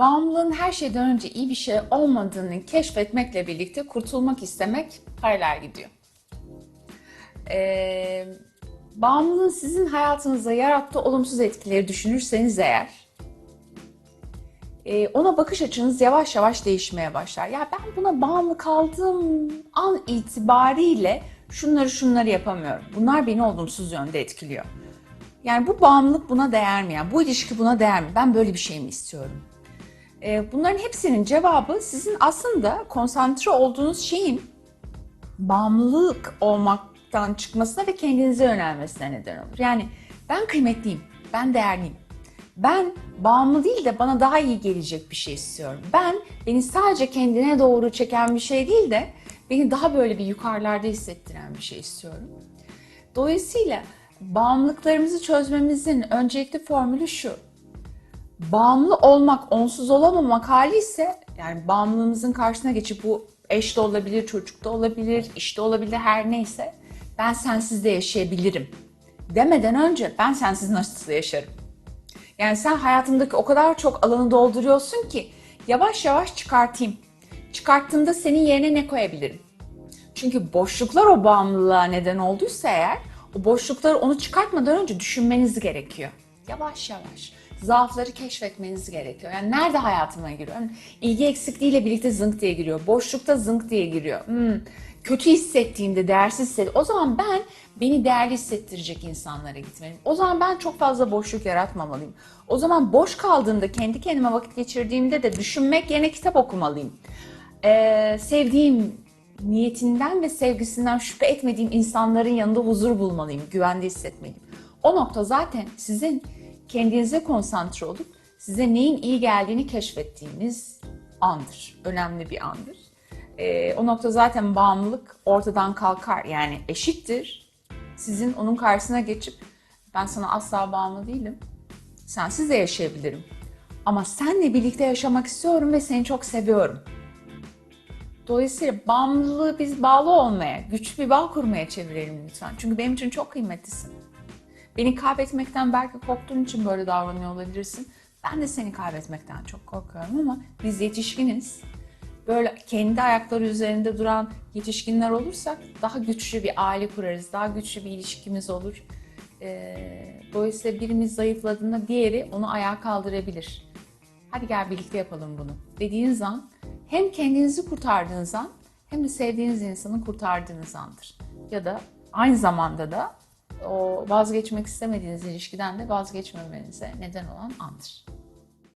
Bağımlılığın her şeyden önce iyi bir şey olmadığını keşfetmekle birlikte kurtulmak istemek paralel gidiyor. Ee, bağımlılığın sizin hayatınızda yarattığı olumsuz etkileri düşünürseniz eğer, e, ona bakış açınız yavaş yavaş değişmeye başlar. Ya ben buna bağımlı kaldığım an itibariyle şunları şunları yapamıyorum. Bunlar beni olumsuz yönde etkiliyor. Yani bu bağımlılık buna değer mi? Yani bu ilişki buna değer mi? Ben böyle bir şey mi istiyorum? Ee, bunların hepsinin cevabı sizin aslında konsantre olduğunuz şeyin bağımlılık olmaktan çıkmasına ve kendinize yönelmesine neden olur. Yani ben kıymetliyim, ben değerliyim. Ben bağımlı değil de bana daha iyi gelecek bir şey istiyorum. Ben beni sadece kendine doğru çeken bir şey değil de beni daha böyle bir yukarılarda hissettiren bir şey istiyorum. Dolayısıyla bağımlılıklarımızı çözmemizin öncelikli formülü şu. Bağımlı olmak, onsuz olamamak hali ise yani bağımlılığımızın karşısına geçip bu eş de olabilir, çocuk da olabilir, işte olabilir her neyse ben sensiz de yaşayabilirim demeden önce ben sensiz nasıl yaşarım? Yani sen hayatındaki o kadar çok alanı dolduruyorsun ki yavaş yavaş çıkartayım. Çıkarttığımda senin yerine ne koyabilirim? Çünkü boşluklar o bağımlılığa neden olduysa eğer o boşlukları onu çıkartmadan önce düşünmeniz gerekiyor. Yavaş yavaş. Zaafları keşfetmeniz gerekiyor. Yani nerede hayatıma giriyor? Yani ilgi eksikliğiyle birlikte zınk diye giriyor. Boşlukta zınk diye giriyor. Hmm, kötü hissettiğimde, değersiz hissediyorum. O zaman ben beni değerli hissettirecek insanlara gitmeliyim. O zaman ben çok fazla boşluk yaratmamalıyım. O zaman boş kaldığımda, kendi kendime vakit geçirdiğimde de düşünmek yerine kitap okumalıyım. Ee, sevdiğim niyetinden ve sevgisinden şüphe etmediğim insanların yanında huzur bulmalıyım, güvende hissetmeliyim. O nokta zaten sizin kendinize konsantre olup size neyin iyi geldiğini keşfettiğiniz andır. Önemli bir andır. Ee, o nokta zaten bağımlılık ortadan kalkar. Yani eşittir. Sizin onun karşısına geçip ben sana asla bağımlı değilim. Sensiz de yaşayabilirim. Ama senle birlikte yaşamak istiyorum ve seni çok seviyorum. Dolayısıyla bağımlılığı biz bağlı olmaya, güçlü bir bağ kurmaya çevirelim lütfen. Çünkü benim için çok kıymetlisin. Beni kaybetmekten belki korktuğun için böyle davranıyor olabilirsin. Ben de seni kaybetmekten çok korkuyorum ama biz yetişkiniz. Böyle kendi ayakları üzerinde duran yetişkinler olursak daha güçlü bir aile kurarız, daha güçlü bir ilişkimiz olur. Ee, dolayısıyla birimiz zayıfladığında diğeri onu ayağa kaldırabilir. Hadi gel birlikte yapalım bunu dediğiniz an hem kendinizi kurtardığınız an hem de sevdiğiniz insanı kurtardığınız andır. Ya da aynı zamanda da o vazgeçmek istemediğiniz ilişkiden de vazgeçmemenize neden olan andır.